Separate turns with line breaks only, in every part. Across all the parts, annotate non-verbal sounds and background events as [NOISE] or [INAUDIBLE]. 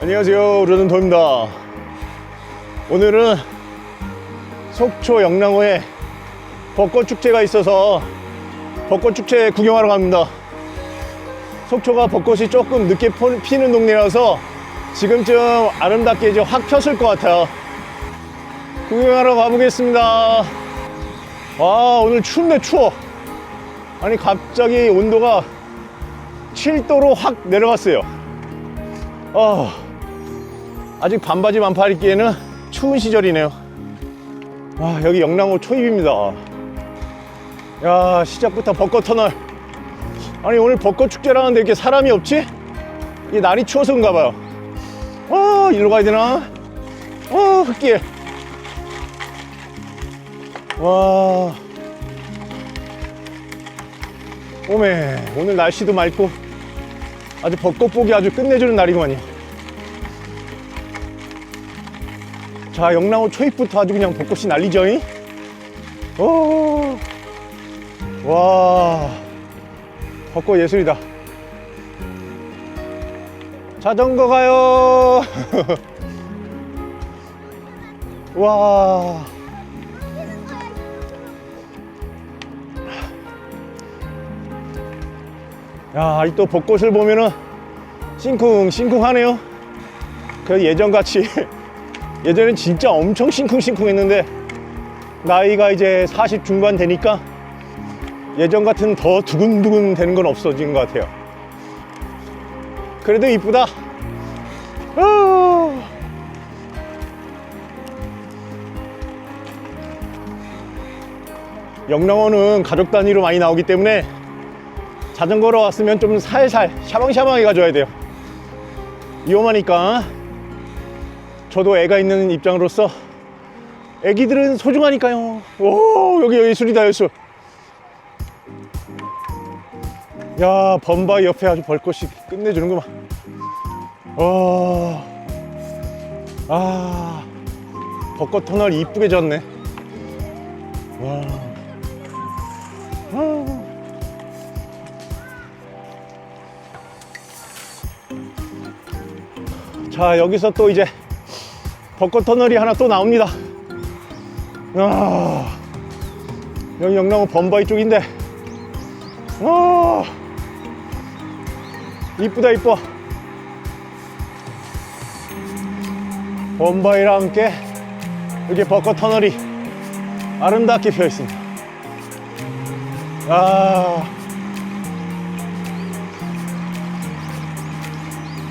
안녕하세요. 로전도입니다. 오늘은 속초 영랑호에 벚꽃 축제가 있어서 벚꽃 축제 구경하러 갑니다. 속초가 벚꽃이 조금 늦게 포- 피는 동네라서 지금쯤 아름답게 이제 확 폈을 것 같아요. 구경하러 가보겠습니다. 와, 오늘 춥네, 추워. 아니, 갑자기 온도가 7도로 확 내려갔어요. 아, 아직 반바지 반팔 입기에는 추운 시절이네요. 아, 여기 영랑호 초입입니다. 야, 시작부터 벚꽃 터널. 아니, 오늘 벚꽃 축제라는데 이렇게 사람이 없지? 이 날이 추워서 그런가 봐요. 아, 이리로 가야 되나? 아, 흙길. 와. 오메, 오늘 날씨도 맑고 아주 벚꽃 보기 아주 끝내주는 날이구만요. 자, 영랑호 초입부터 아주 그냥 벚꽃이 난리죠. 잉? 오, 와, 벚꽃 예술이다. 자전거 가요. [LAUGHS] 와. 야, 이 또 벚꽃을 보면은 싱쿵 싱쿵하네요. 그 예전 같이 [LAUGHS] 예전엔 진짜 엄청 싱쿵 싱쿵했는데 나이가 이제 40 중반 되니까 예전 같은 더 두근두근 되는 건 없어진 것 같아요. 그래도 이쁘다. 아. 영랑호는 가족 단위로 많이 나오기 때문에 자전거로 왔으면 좀 살살 샤방샤방해 가줘야 돼요. 위험하니까 저도 애가 있는 입장으로서 애기들은 소중하니까요. 오 여기 예술이다 예술. 야 범바위 옆에 아주 벌꽃이 끝내주는구만. 와, 아 벚꽃 터널 이쁘게 졌네. 와. 아. 자 여기서 또 이제 벚꽃 터널이 하나 또 나옵니다 아, 여기 영랑호 범바위 쪽인데 와 이쁘다 이뻐. 범바위랑 함께 여기 벚꽃 터널이 아름답게 펴 있습니다. 아.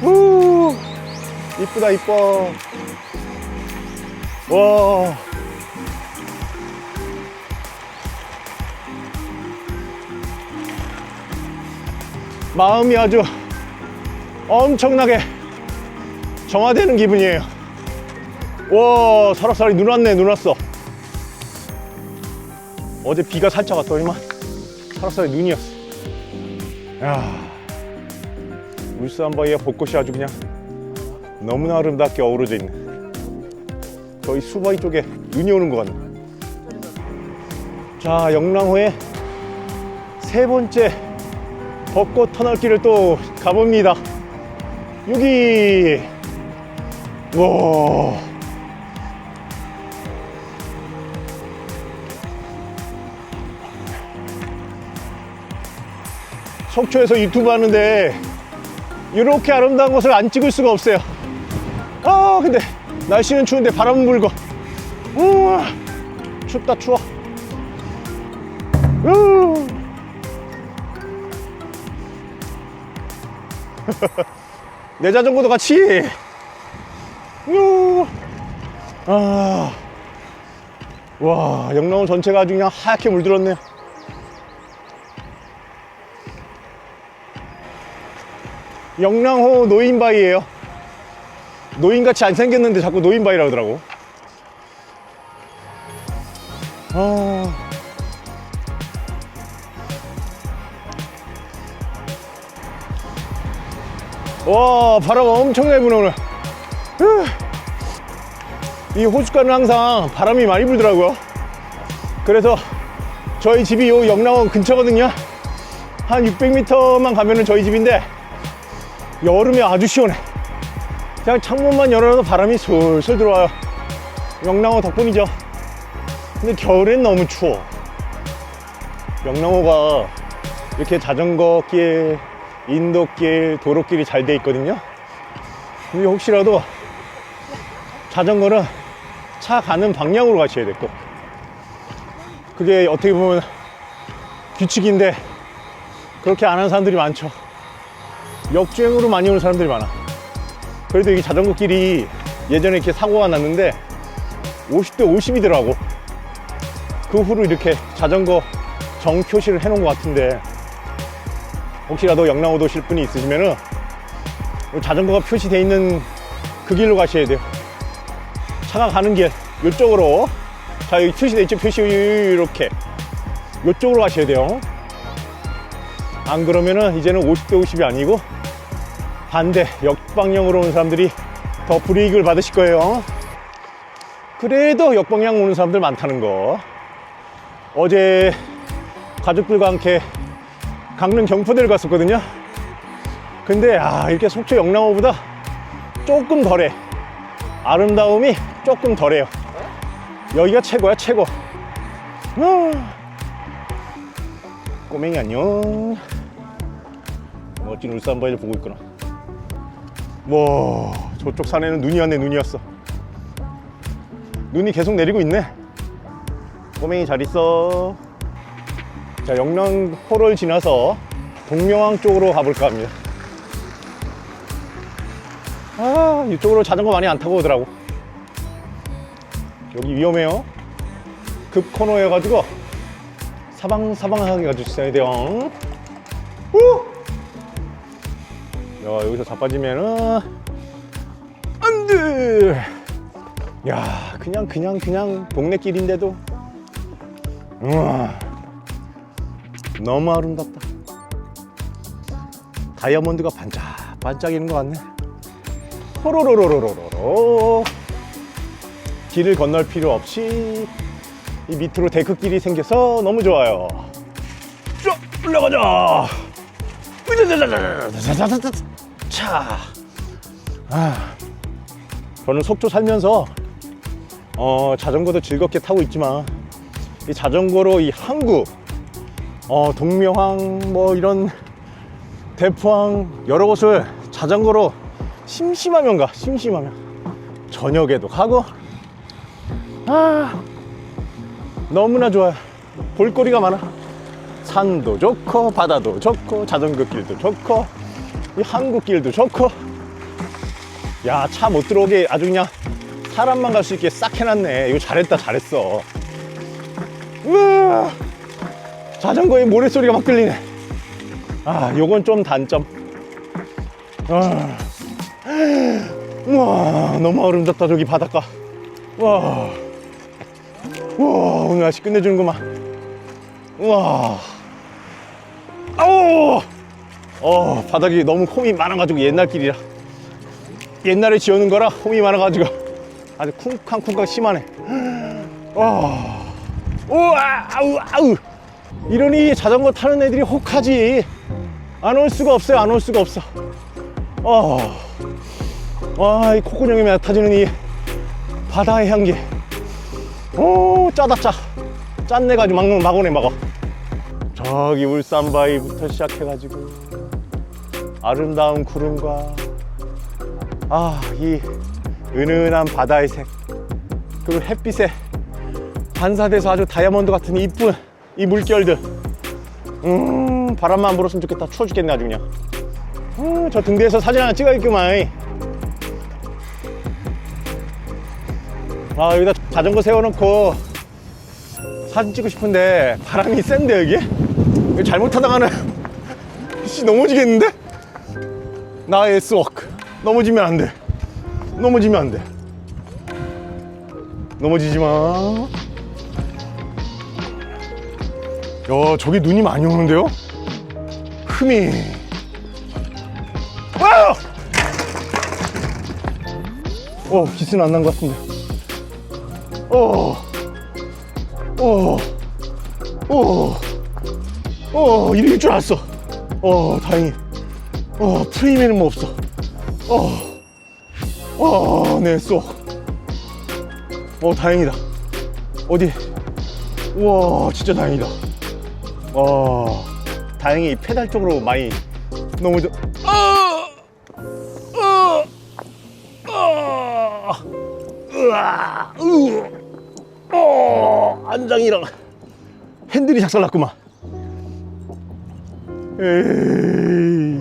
우. 이쁘다 이뻐. 와. 마음이 아주 엄청나게 정화되는 기분이에요 와 사락사락이 눈 왔네 눈 왔어 어제 비가 살짝 왔더니만 사락사락이 눈이었어 야 울산 바위와 벚꽃이 아주 그냥 너무나 아름답게 어우러져 있네. 저희 수바위 쪽에 눈이 오는 것 같네. 자, 영랑호의 세 번째 벚꽃 터널길을 또 가봅니다. 여기, 와. 속초에서 유튜브 하는데 이렇게 아름다운 곳을 안 찍을 수가 없어요. 아 근데 날씨는 추운데 바람은 불고 우와 춥다 추워 우. [LAUGHS] 내 자전거도 같이 우. 아. 와 영랑호 전체가 아주 그냥 하얗게 물들었네요 영랑호 노인바위예요 노인같이 안 생겼는데 자꾸 노인바위라 그러더라고. 아. 와 바람 엄청나게 부네 오늘. 후. 이 호숫가는 항상 바람이 많이 불더라고요. 그래서 저희 집이 요 영랑원 근처거든요. 한 600m만 가면은 저희 집인데 여름에 아주 시원해. 그냥 창문만 열어도 바람이 솔솔 들어와요. 영랑호 덕분이죠. 근데 겨울엔 너무 추워. 영랑호가 이렇게 자전거 길, 인도길, 도로길이 잘 돼 있거든요. 근데 혹시라도 자전거는 차 가는 방향으로 가셔야 되고 그게 어떻게 보면 규칙인데 그렇게 안 하는 사람들이 많죠. 역주행으로 많이 오는 사람들이 많아. 그래도 이 자전거 길이 예전에 이렇게 사고가 났는데 50대 50이더라고. 그 후로 이렇게 자전거 정 표시를 해놓은 것 같은데 혹시라도 영랑호도 오실 분이 있으시면은 요 자전거가 표시되어 있는 그 길로 가셔야 돼요. 차가 가는 길 이쪽으로 자 여기 표시돼 있죠 표시 이렇게 이쪽으로 가셔야 돼요. 안 그러면은 이제는 50대 50이 아니고 반대 역방향으로 오는 사람들이 더 불이익을 받으실 거예요. 그래도 역방향 오는 사람들 많다는 거. 어제 가족들과 함께 강릉 경포대를 갔었거든요. 근데 아 이렇게 속초 영랑호보다 조금 덜해. 아름다움이 조금 덜해요. 여기가 최고야 최고. 아. 꼬맹이 안녕. 멋진 울산바위를 보고 있구나. 와 저쪽 산에는 눈이 왔네 눈이 왔어. 눈이 계속 내리고 있네. 꼬맹이 잘 있어. 자, 영랑포를 지나서 동명항 쪽으로 가볼까 합니다. 아, 이쪽으로 자전거 많이 안 타고 오더라고. 여기 위험해요. 급 코너여가지고 사방사방하게 가주셔야 돼요. 후! 야, 여기서 자빠지면은 안 돼! 야, 그냥, 그냥, 그냥 동네 길인데도 우와. 너무 아름답다. 다이아몬드가 반짝반짝이는 것 같네. 호로로로로로로로. 길을 건널 필요 없이 이 밑으로 데크길이 생겨서 너무 좋아요. 쭉 올라가자. 자, 아, 저는 속초 살면서 어, 자전거도 즐겁게 타고 있지만 이 자전거로 이 항구 어, 동명항 뭐 이런 대포항 여러 곳을 자전거로 심심하면 가 심심하면. 저녁에도 가고. 아 너무나 좋아요. 볼거리가 많아. 산도 좋고 바다도 좋고 자전거 길도 좋고 이 항구길도 좋고. 야 차 못 들어오게 아주 그냥 사람만 갈 수 있게 싹 해놨네. 이거 잘했다 잘했어. 우와 자전거에 모래소리가 막 들리네. 아, 요건 좀 단점. 아, 와, 너무 아름답다, 저기 바닷가. 와, 와, 오늘 날씨 끝내주는구만. 와, 아우, 어, 바닥이 너무 홈이 많아가지고 옛날 길이라. 옛날에 지어놓은 거라 홈이 많아가지고 아주 쿵쾅쿵쾅 심하네. 와, 우와, 아우, 아우. 이러니 자전거 타는 애들이 혹하지. 안 올 수가 없어요. 안 올 수가 없어. 어. 와, 이 콧구멍에 맡아지는 이 바다의 향기. 오, 짜다, 짜. 짠내 가지고 막, 막 오네, 막어. 저기 울산바위부터 시작해가지고. 아름다운 구름과, 아, 이 은은한 바다의 색. 그리고 햇빛에 반사돼서 아주 다이아몬드 같은 이쁜 이 물결들. 음 바람만 안 불었으면 좋겠다. 추워 죽겠네 아주 그냥. 음, 저 등대에서 사진 하나 찍어야겠구만. 아 여기다 자전거 세워놓고 사진 찍고 싶은데 바람이 센데 여기? 이거 잘못하다가는 [LAUGHS] 씨 넘어지겠는데? 나의 S워크. 넘어지면 안돼. 넘어지면 안돼. 넘어지지 마 야, 저기 눈이 많이 오는데요? 흠이. 와우! 어, 기스는 안 난 것 같은데. 어, 어, 어, 어, 이럴 줄 알았어. 어, 다행히. 어, 프레임에는 뭐 없어. 어, 어, 네, 쏘. 어, 다행이다. 어디? 우와, 진짜 다행이다. 와, 다행히 페달 쪽으로 많이 넘어져. 어, 어, 어, 으아, 으, 어, 안장이랑 핸들이 작살났구만. 에이,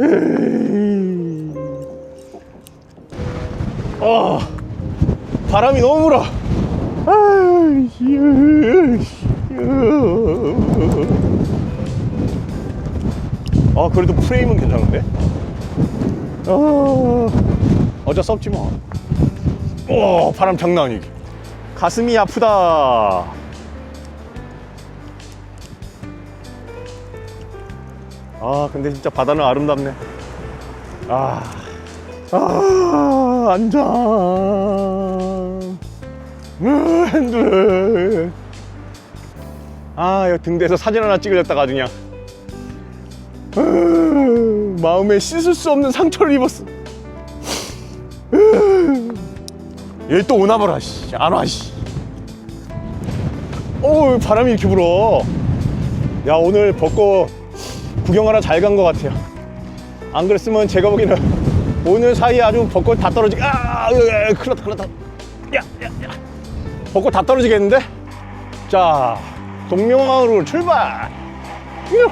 에이. 아, 바람이 너무 불어. 아이씨, 아, 그래도 프레임은 괜찮은데? 아, 어쩔 수 없지 뭐. 오, 바람 장난 아니게. 가슴이 아프다. 아, 근데 진짜 바다는 아름답네. 아, 아, 안장. 아, 핸들. 아, 여기 등대에서 사진 하나 찍으려다가 그냥. 아, 마음에 씻을 수 없는 상처를 입었어. 얘또 오나 봐라, 씨. 안 와, 씨. 오, 바람이 이렇게 불어. 야, 오늘 벚꽃 구경하러 잘 간 것 같아요. 안 그랬으면 제가 보기에는 오늘 사이에 아주 벚꽃 다 떨어지, 아, 큰일 났다, 큰일 났다. 야, 야, 야. 벚꽃 다 떨어지겠는데? 자, 동명항으로 출발! 휴.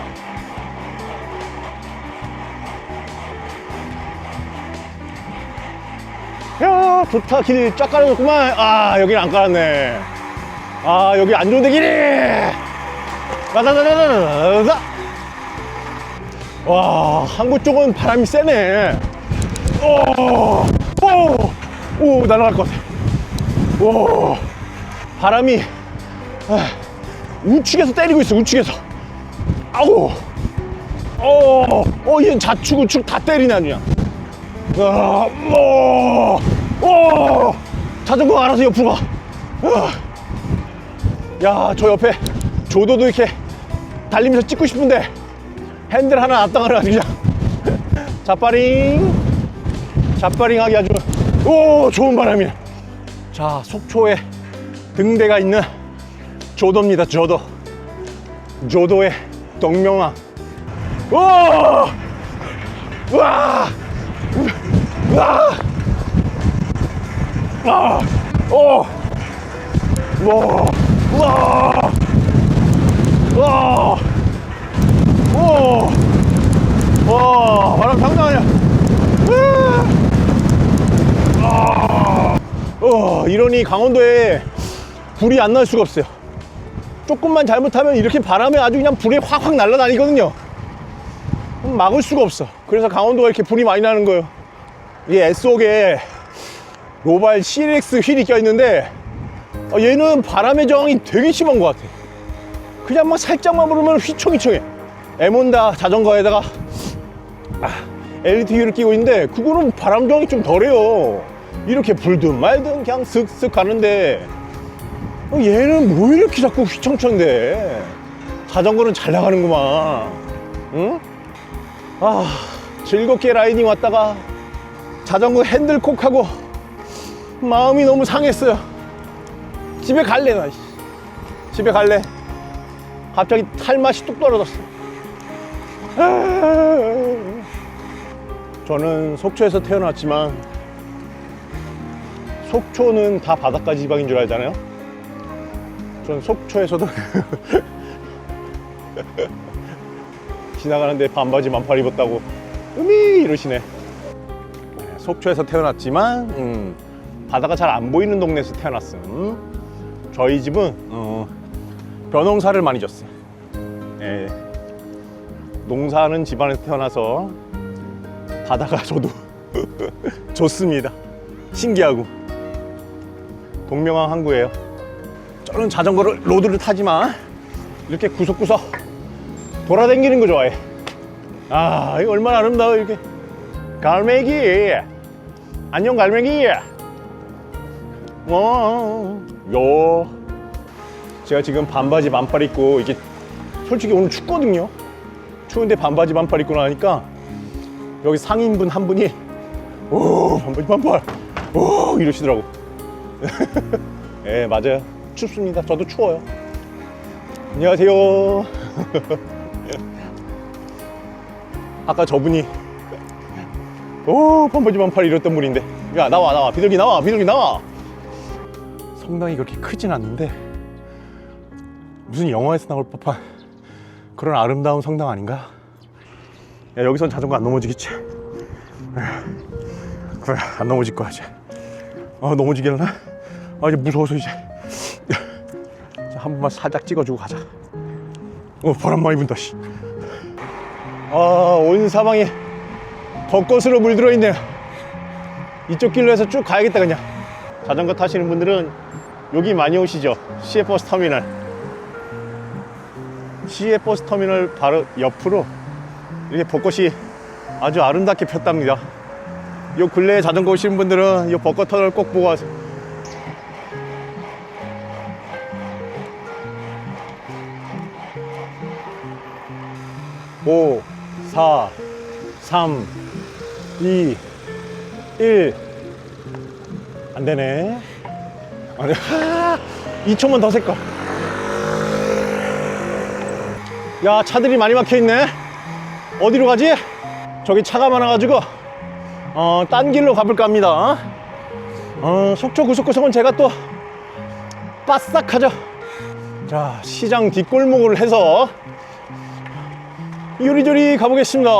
야, 좋다. 길이 쫙 깔아줬구만. 아, 여기는 안 깔았네. 아, 여기 안 좋은데 길이! 라다다다다다다! 와, 항구 쪽은 바람이 세네. 오, 오, 오, 날아갈 것 같아. 오, 바람이 아, 우측에서 때리고 있어, 우측에서. 아우, 어, 어, 얘 좌측, 우측 다 아주 그냥. 아, 오, 오, 자전거 알아서 옆으로 가. 아. 야, 저 옆에 조도도 이렇게 달리면서 찍고 싶은데 핸들 하나 안 따가라 그냥. 자빠링, 자빠링 하기 아주 오 좋은 바람이네. 자, 속초에 등대가 있는 조도입니다. 조도. 조도의 동명항. 와, 와. 와! 와! 오! 와! 와! 와! 오! 와! 바람 장난 아니야. 아! 어, 이러니 강원도에 불이 안 날 수가 없어요. 조금만 잘못하면 이렇게 바람에 아주 그냥 불이 확확 날아다니거든요. 막을 수가 없어. 그래서 강원도가 이렇게 불이 많이 나는 거예요. 이 S옥에 로발 CLX 휠이 껴있는데 어, 얘는 바람의 저항이 되게 심한 것 같아. 그냥 막 살짝만 부르면 휘청휘청해. 에몬다 자전거에다가 아, LT 휠을 끼고 있는데 그거는 바람 저항이 좀 덜해요. 이렇게 불든 말든 그냥 슥슥 가는데 어, 얘는 뭐 이렇게 자꾸 휘청청대. 자전거는 잘 나가는구만. 응? 아 즐겁게 라이딩 왔다가 자전거 핸들 콕 하고 마음이 너무 상했어요 집에 갈래 나 씨. 집에 갈래 갑자기 탈맛이 뚝 떨어졌어 아. 저는 속초에서 태어났지만 속초는 다 바닷가 지방인 줄 알잖아요 전 속초에서도 [LAUGHS] 지나가는데 반바지 만팔 입었다고 음이 이러시네. 네, 속초에서 태어났지만 음, 바다가 잘 안 보이는 동네에서 태어났음. 저희 집은 어, 벼농사를 많이 졌어요 예, 농사하는 집안에서 태어나서 바다가 [LAUGHS] 저도 좋습니다. 신기하고. 동명항 항구예요 저는 자전거를 로드를 타지만 이렇게 구석구석 돌아다니는 거 좋아해. 아, 이거 얼마나 아름다워, 이렇게. 갈매기. 안녕 갈매기. 어, 요. 제가 지금 반바지 반팔 입고 이게 솔직히 오늘 춥거든요. 추운데 반바지 반팔 입고 나니까 여기 상인분 한 분이 오 반바지 반팔 오 이러시더라고. [LAUGHS] 예 맞아요. 춥습니다. 저도 추워요. 안녕하세요. [LAUGHS] 아까 저분이 오 반바지 반팔 이랬던 분인데 야 나와 나와 비둘기 나와 비둘기 나와 성당이 그렇게 크진 않는데 무슨 영화에서 나올 법한 그런 아름다운 성당 아닌가? 야 여기선 자전거 안 넘어지겠지? 그래 안 넘어질 거야 이제 아 넘어지겠나? 아 이제 무서워서 이제 자, 한 번만 살짝 찍어주고 가자. 어 바람 많이 분다 씨. 아온 사방에 벚꽃으로 물들어 있네요. 이쪽 길로 해서 쭉 가야겠다 그냥. 자전거 타시는 분들은 여기 많이 오시죠? 시외버스 터미널. 시외버스 터미널 바로 옆으로 이렇게 벚꽃이 아주 아름답게 폈답니다. 요 근래에 자전거 오시는 분들은 이 벚꽃 터널 꼭 보고 가세요 오, 사, 삼, 이, 일. 안 되네. 아니, [LAUGHS] 하, 2초만 더 셀걸. 야, 차들이 많이 막혀 있네. 어디로 가지? 저기 차가 많아가지고, 어, 딴 길로 가볼까 합니다. 어, 속초 구석구석은 제가 또, 빠싹하죠. 자, 시장 뒷골목을 해서, 요리조리 가보겠습니다.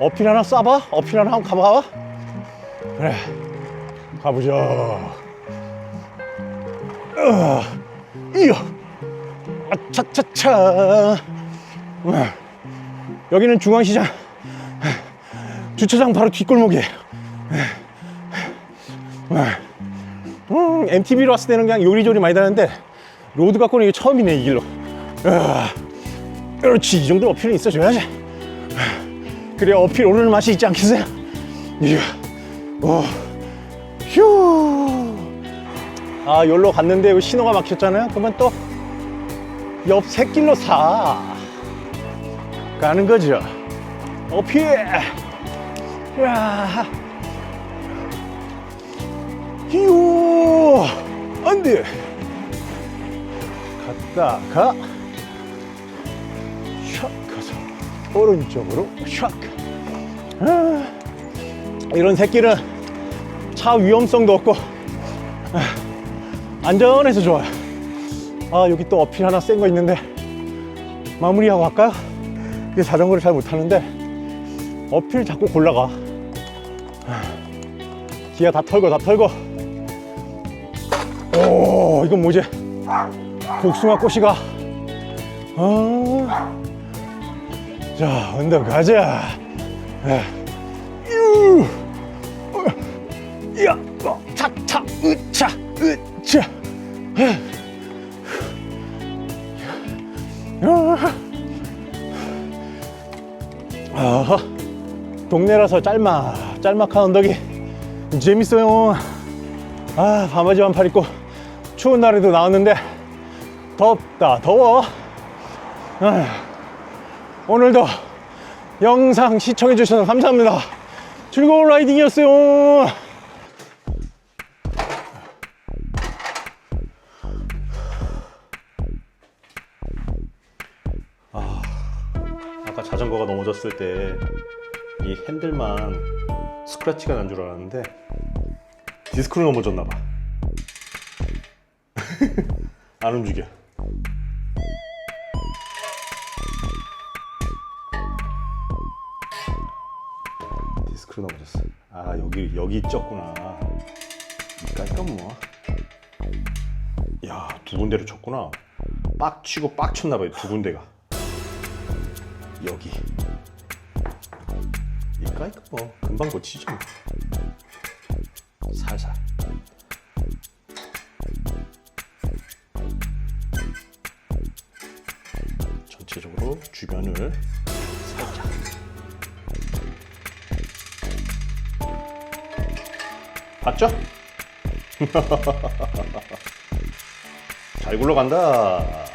어필 하나 쏴봐? 어필 하나 한번 가봐. 그래, 가보자. 어, 이야, 아차차차. 어, 여기는 중앙시장. 주차장 바로 뒷골목이에요. 음, MTV로 왔을 때는 그냥 요리조리 많이 다녔는데, 로드 갖고는 이게 처음이네, 이 길로. 아. 그렇지 이 정도 어필은 있어줘야지. 그래 어필 오르는 맛이 있지 않겠어요? 이야 어. 휴 아 여기로 갔는데 여기 신호가 막혔잖아요? 그러면 또 옆 새길로 사. 가는 거죠? 어필. 야. 휴. 안 돼. 갔다 가 오른쪽으로 샥. 아, 이런 새끼는 차 위험성도 없고 아, 안전해서 좋아요 아 여기 또 어필 하나 센 거 있는데 마무리하고 갈까요? 이게 자전거를 잘 못하는데 어필 자꾸 골라가. 아, 기아 다 털고 다 털고. 오 이건 뭐지? 복숭아 꽃이가. 아, 자, 언더 가자. 아, 유, 어, 야, 어, 차, 차, 으차, 으차. 아, 동네라서 짤막, 짤막한 언덕이 재밌어요. 아, 반바지 반팔 입고 추운 날에도 나왔는데 덥다, 더워. 아, 오늘도 영상 시청해 주셔서 감사합니다. 즐거운 라이딩이었어요. 아, 아까 자전거가 넘어졌을 때 이 핸들만 스크래치가 난 줄 알았는데 디스크로 넘어졌나 봐. [LAUGHS] 안 움직여. 여기 쪘구나. 이까니까 뭐. 야 두 군데를 쳤구나. 빡치고 빡쳤나 봐요 두 군데가. 여기. 이까니까 뭐 금방 고치죠. 봤죠? [LAUGHS] 잘 굴러간다.